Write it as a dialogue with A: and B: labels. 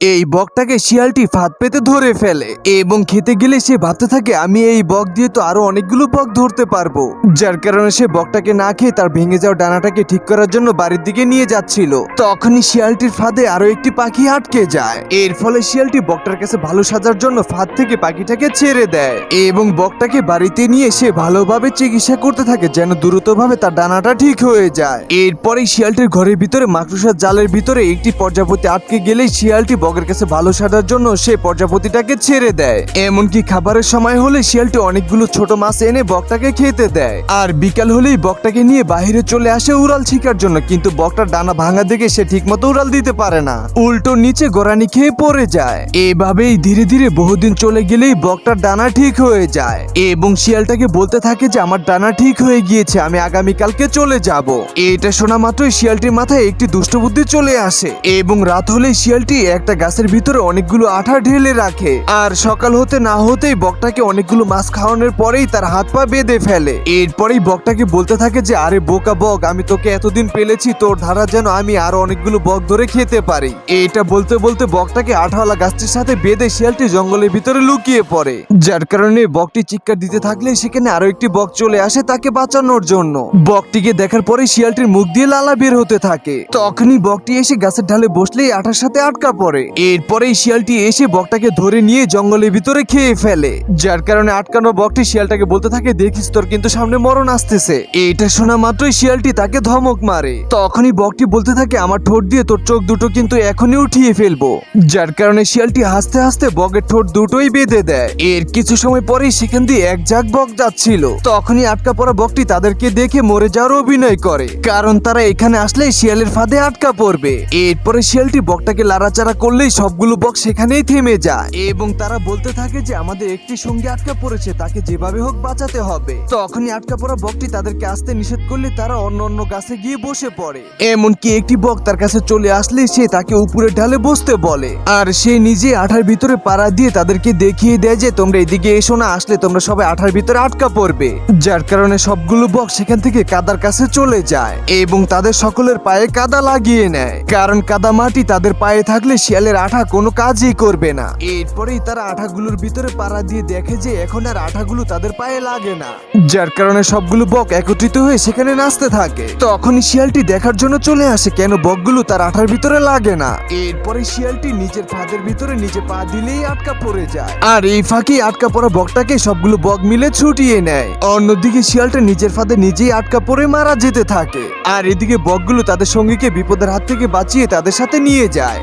A: এই বকটাকে শিয়ালটি ফাঁদ পেতে ধরে ফেলে এবং খেতে গেলে সে ভাবতে থাকে, আমি এই বক দিয়ে তো আরও অনেকগুলো বক ধরতে পারব। যার কারণে সে বকটাকে না খেয়ে তার ভেঙে যাওয়া ডানাটাকে ঠিক করার জন্য বাড়ির দিকে নিয়ে যাচ্ছিল। তখনই শিয়ালটির ফাঁদে আরও একটি পাখি আটকে যায়। এর ফলে শিয়ালটি বকটার কাছে ভালো সাজার জন্য ফাঁদ থেকে পাখিটাকে ছেড়ে দেয় এবং বকটাকে বাড়িতে নিয়ে সে ভালোভাবে চিকিৎসা করতে থাকে যেন দ্রুতভাবে তার ডানাটা ঠিক হয়ে যায়। এরপরে শিয়ালটির ঘরের ভিতরে মাকড়সার জালের ভিতরে একটি প্রজাপতি আটকে গেলেই শিয়ালটি বগের কাছে ভালো সাজার জন্য সে প্রজাপতিটাকে ছেড়ে দেয়। এমনকি খাবারের সময় হলে শিয়ালটি অনেকগুলো ছোট মাছ এনে বকটাকে খেতে দেয়। আর বিকাল হলেই বকটাকে নিয়ে বাইরে চলে আসে উড়াল শিকার জন্য, কিন্তু বকটার ডানা ভাঙা দেখে সে ঠিকমতো উড়াল দিতে পারে না। উল্টো নিচে গোড়ানি খেয়ে পড়ে যায়। এভাবেই ধীরে ধীরে বহুদিন চলে গেলেই বকটার ডানা ঠিক হয়ে যায়। এবং শিয়ালটাকে বলতে থাকে যে, আমার ডানা ঠিক হয়ে গিয়েছে, আমি আগামীকালকে চলে যাব। এটা শোনা মাত্রই শিয়ালটির মাথায় একটি দুষ্ট বুদ্ধি চলে আসে। এবং রাত হলে শিয়ালটি একটা গাছের ভিতরে অনেকগুলো আঠা ঢেলে রাখে। আর সকাল হতে না হতেই বকটাকে অনেকগুলো মাছ খাওয়ানোর পরেই তার হাত পা বেঁধে ফেলে। এরপরেই বকটাকে বলতে থাকে যে, আরে বোকা বক, আমি তোকে এতদিন পেলেছি, তোর ধারা যেন আমি আরও অনেকগুলো বক ধরে খেতে পারি। এটা বলতে বলতে বকটাকে আঠাওয়ালা গাছটির সাথে বেঁধে শিয়ালটি জঙ্গলের ভিতরে লুকিয়ে পড়ে। যার কারণে বকটি চিৎকার দিতে থাকলে সেখানে আরও একটি বক চলে আসে তাকে বাঁচানোর জন্য। বকটিকে দেখার পরে শিয়ালটির মুখ দিয়ে লালা বের হতে থাকে। তখনই বকটি এসে গাছের ঢালে বসলেই আঠার সাথে আটকা পড়ে। এরপরেই শিয়ালটি এসে বকটাকে ধরে নিয়ে জঙ্গলের ভিতরে খেয়ে ফেলে। যার কারণে আটকানো বকটি শিয়ালটাকে বলতে থাকে, দেখিস তোর কিন্তু সামনে মরণ আসতেছে। এটা শোনা মাত্রই শিয়ালটি তাকে ধমক মারে। তখনই বকটি বলতে থাকে, আমার ঠোঁট দিয়ে তোর চোখ দুটো কিন্তু এখনই উঠিয়ে ফেলব। যার কারণে শিয়ালটি হাসতে হাসতে বকের ঠোঁট দুটোই বেঁধে দেয়। এর কিছু সময় পরেই সেখান দিয়ে এক ঝাঁক বক যাচ্ছিল। তখনই আটকা পড়া বকটি তাদেরকে দেখে মরে যাওয়ার অভিনয় করে। কারণ তারা এখানে আসলে শিয়ালের ফাঁদে আটকা পড়বে। এরপরে শিয়ালটি বকটাকে লাড়াচাড়া করলেই সবগুলো বক সেখানেই থেমে যায়। এবং তারা বলতে থাকে যে, আমাদের একটি সঙ্গে আটকা পড়েছে, তাকে যেভাবে হোক বাঁচাতে হবে। তখনই আটকা পড়া বকটি তাদেরকে আসতে নিষেধ করলে তারা অন্য অন্য গাছে গিয়ে বসে পড়ে। এমনকি একটি বক তার কাছে চলে আসলে সে তাকে উপরে ঢালে বসতে বলে। আর সে নিজে আঠার ভিতরে পাড়া দিয়ে তাদেরকে দেখিয়ে দেয় যে, তোমরা এদিকে এসো না, আসলে তোমরা সবাই আঠার ভিতরে আটকা পড়বে। যার কারণে সবগুলো বক সেখান থেকে কাদার কাছে চলে যায় এবং তাদের সকলের পায়ে কাদা লাগিয়ে নেয়। কারণ কাদা মাটি তাদের পায়ে থাকলে শিয়ালের আঠা কোনো কাজই করবে না। এরপরেই তারা আঠাগুলোর ভিতরে পাড়া দিয়ে দেখে যে এখন আর আঠাগুলো তাদের পায়ে লাগে না। যার কারণে সবগুলো বক একত্রিত হয়ে সেখানে নাচতে থাকে। তখনই শিয়ালটি দেখার জন্য চলে আসে কেন বকগুলো তার আঠার ভিতরে লাগে না। এরপরে শিয়ালটি নিজের ফাঁদের ভিতরে নিজে পা দিলেই আটকা পড়ে যায়। আর এই ফাঁকি আটকা পড়া বকটাকে সবগুলো বক মিলে ছুটিয়ে নেয়। অন্যদিকে শিয়ালটা নিজের ফাঁদে নিজেই আটকা পড়ে মারা যেতে থাকে। আর এদিকে বকগুলো তাদের সঙ্গীকে বিপদের হাত থেকে বাঁচিয়ে তাদের সাথে নিয়ে যায়।